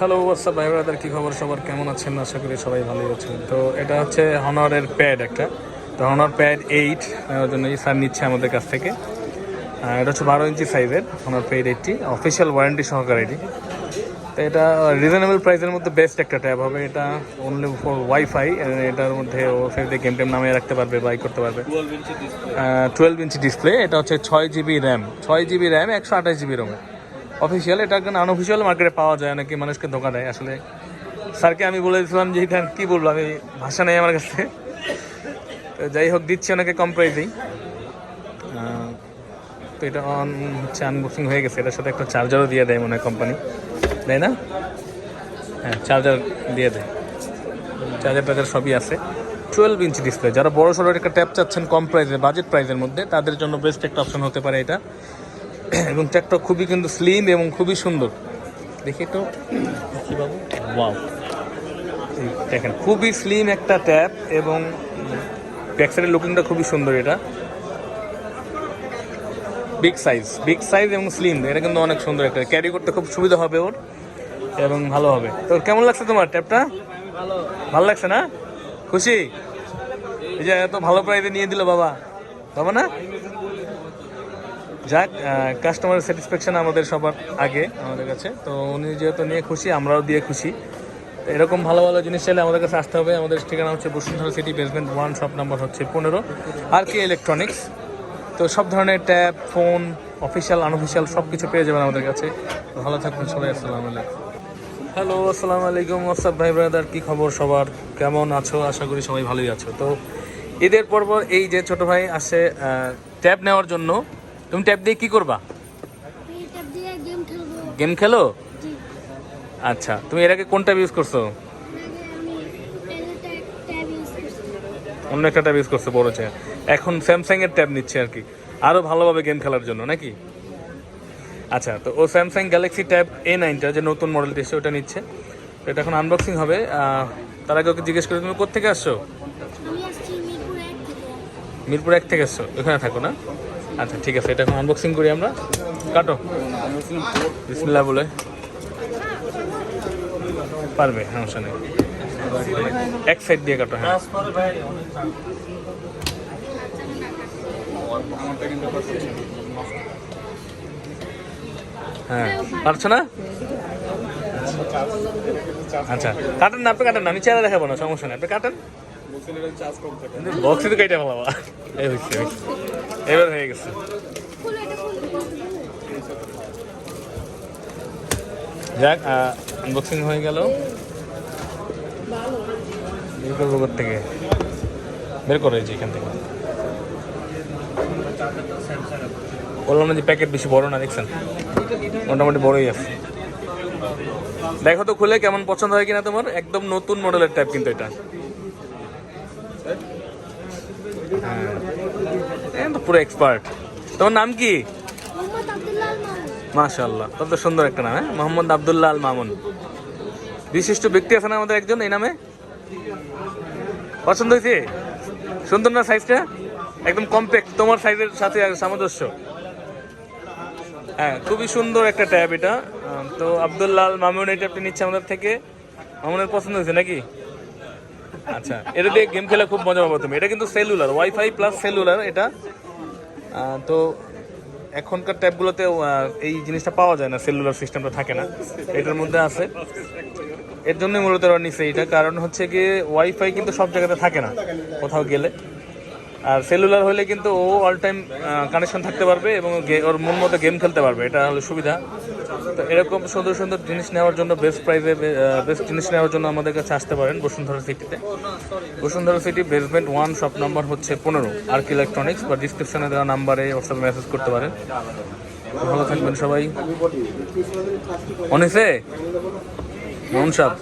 Hello WhatsApp ভাই brother কী খবর সবার? কেমন আছেন? আশা করি সবাই ভালোই আছেন। তো এটা হচ্ছে হনারের প্যাড একটা। তো হনার প্যাড এইট নেওয়ার জন্য এই স্যার নিচ্ছে আমাদের কাছ থেকে। এটা হচ্ছে বারো ইঞ্চি সাইজের Honor pad eighty official warranty সহকারে এটি। তো এটা রিজনেবল প্রাইসের মধ্যে বেস্ট একটা ট্যাব হবে। এটা অনলি ফর ওয়াইফাই এটার মধ্যে ও ফেসে গেম টেম নামিয়ে রাখতে পারবে বাই করতে পারবে। টুয়েলভ ইঞ্চি ডিসপ্লে এটা হচ্ছে ছয় জিবি র্যাম ছয় জিবি র্যাম একশো আঠাশ জিবি রোম অফিসিয়াল এটা একদম আনঅফিসিয়াল মার্কেটে পাওয়া যায় নাকি মানুষকে ধোকা দেয়। আসলে স্যারকে আমি বলে দিয়েছিলাম যে, এটা কী বলব? আমি ভাষা নেই আমার কাছে। তো যাই হোক, দিচ্ছি ওনাকে কম প্রাইসেই তো এটা অন হচ্ছে আনবক্সিং হয়ে গেছে। এটার সাথে একটা চার্জারও দিয়ে দেয় মনে হয় কোম্পানি তাই না? হ্যাঁ চার্জার দিয়ে দেয়। চার্জার টার্জার সবই আছে। টুয়েলভ ইঞ্চি ডিসপ্লে যারা বড় সড়ো একটা ট্যাপ চাচ্ছেন কম প্রাইসে বাজেট প্রাইসের মধ্যে, তাদের জন্য বেস্ট একটা অপশন হতে পারে এটা। এবং ট্যাবটা খুবই কিন্তু স্লিম এবং খুবই সুন্দর। দেখি তো কি বাবু। ওয়াও দেখেন খুবই স্লিম একটা ট্যাপ এবং ব্যাকসাইডের লুকিংটা খুবই সুন্দর এটা। বিগ সাইজ বিগ সাইজ এবং স্লিম এটা কিন্তু অনেক সুন্দর একটা। ক্যারি করতে খুব সুবিধা হবে ওর এবং ভালো হবে। তো কেমন লাগছে তোমার ট্যাপটা ভালো। লাগছে না? খুশি? এই যে এত ভালো প্রাইসে নিয়ে দিল বাবা। বাবা না? যাক কাস্টমার স্যাটিসফ্যাকশন আমাদের সবার আগে আমাদের কাছে। তো উনি যেহেতু নিয়ে খুশি, আমরাও দিয়ে খুশি। এরকম ভালো ভালো জিনিস চাইলে আমাদের কাছে আসতে হবে। আমাদের ঠিকানা হচ্ছে Bashundhara city basement one shop number হচ্ছে পনেরো। আর কে ইলেকট্রনিক্স তো সব ধরনের ট্যাব, ফোন অফিসিয়াল আনঅফিসিয়াল সব কিছু পেয়ে যাবেন আমাদের কাছে। ভালো থাকবেন সবাই, আসসালামু আলাইকুম। হ্যালো আসসালামু আলাইকুম হোয়াটসঅ্যাপ ভাই ব্রাদার কী খবর সবার? কেমন আছো? আশা করি সবাই ভালোই আছো। তো ঈদের পর পর এই যে ছোট ভাই আসে ট্যাব নেওয়ার জন্য তুমি ট্যাব দিয়ে কি করবা? গেম খেলো? আচ্ছা তুমি এর আগে কোন ট্যাব ইউজ করছ? অন্য একটা ট্যাব ইউজ করছ বড় চেয়ে এখন স্যামসাং এর ট্যাব নিচ্ছে আর কি। আরও ভালোভাবে গেম খেলার জন্য নাকি? আচ্ছা তো ও স্যামসাং গ্যালাক্সি ট্যাব এ নাইনটা যে নতুন মডেলটি এসে ওটা নিচ্ছে। এটা এখন আনবক্সিং হবে। তার আগে ওকে জিজ্ঞেস করে তুমি কোথেকে আসছো? মিরপুর এক থেকে আসছো ওখানে থাকো না? আচ্ছা ঠিক আছে, এটা এখন আনবক্সিং করি আমরা। কাটো। বিসমিল্লাহ বলে। পারবে সমস্যা নেই। এক সাইড দিয়ে কাটো হ্যাঁ। হ্যাঁ পারছ না? আচ্ছা কাটেন না, আপনি কাটেন না, আমি চেহারা দেখাবো না, সমস্যা নেই, আপনি কাটেন। বক্সে তো কেটে ফেলাবা। এই হচ্ছে। এবার হয়ে গেছে। যাক আনবক্সিং হয়ে গেল। থেকে। বের করে যে এখান থেকে। বললাম না যে প্যাকেট বেশি বড় না, দেখছেন? মোটামুটি বড়ই আছে। দেখো তো খুলে কেমন পছন্দ হয় কিনা তোমার। একদম নতুন মডেলের টাইপ কিন্তু এটা। হ্যাঁ। তো পুরো এক্সপার্ট তোমার নাম কি? মাশাল্লাহ কত সুন্দর একটা নাম হ্যাঁ? মোহাম্মদ আবদুল্লাহ আল মামুন। বিশিষ্ট ব্যক্তি আছে না আমাদের একজন এই নামে? পছন্দ হয়েছে? সুন্দর না সাইজটা একদম কম্প্যাক্ট তোমার সাইজের সাথে সামঞ্জস্য। হ্যাঁ খুবই সুন্দর একটা ট্যাব এটা। তো আবদুল্লাহ আল মামুন এই ট্যাবটি নিচ্ছে আমাদের থেকে। মামুনের পছন্দ হয়েছে নাকি? আচ্ছা এটা দিয়ে গেম খেলে খুব মজা পাবো তুমি। এটা কিন্তু সেলুলার ওয়াইফাই প্লাস সেলুলার এটা। তো এখনকার ট্যাবগুলোতে এই জিনিসটা পাওয়া যায় না সেলুলার সিস্টেমটা থাকে না। এটার মধ্যে আছে। এর জন্যই মূলত নিচে এইটা। কারণ হচ্ছে গিয়ে ওয়াইফাই কিন্তু সব জায়গাতে থাকে না। কোথাও গেলে। আর সেলুলার হলে কিন্তু ও অল টাইম কানেকশন থাকতে পারবে এবং ওর মন মতো গেম খেলতে পারবে, এটা হলো সুবিধা। তো এরকম সুন্দর সুন্দর জিনিস নেওয়ার জন্য বেস্ট প্রাইসে বেস্ট জিনিস নেওয়ার জন্য আমাদের কাছে আসতে পারেন বসুন্ধরা সিটিতে Bashundhara city basement one shop number হচ্ছে পনেরো আর কি ইলেকট্রনিক্স বা ডিসক্রিপশনে দেওয়া নাম্বারে হোয়াটসঅ্যাপে মেসেজ করতে পারেন। ভালো থাকবেন সবাই। অনিসে? মনসাব?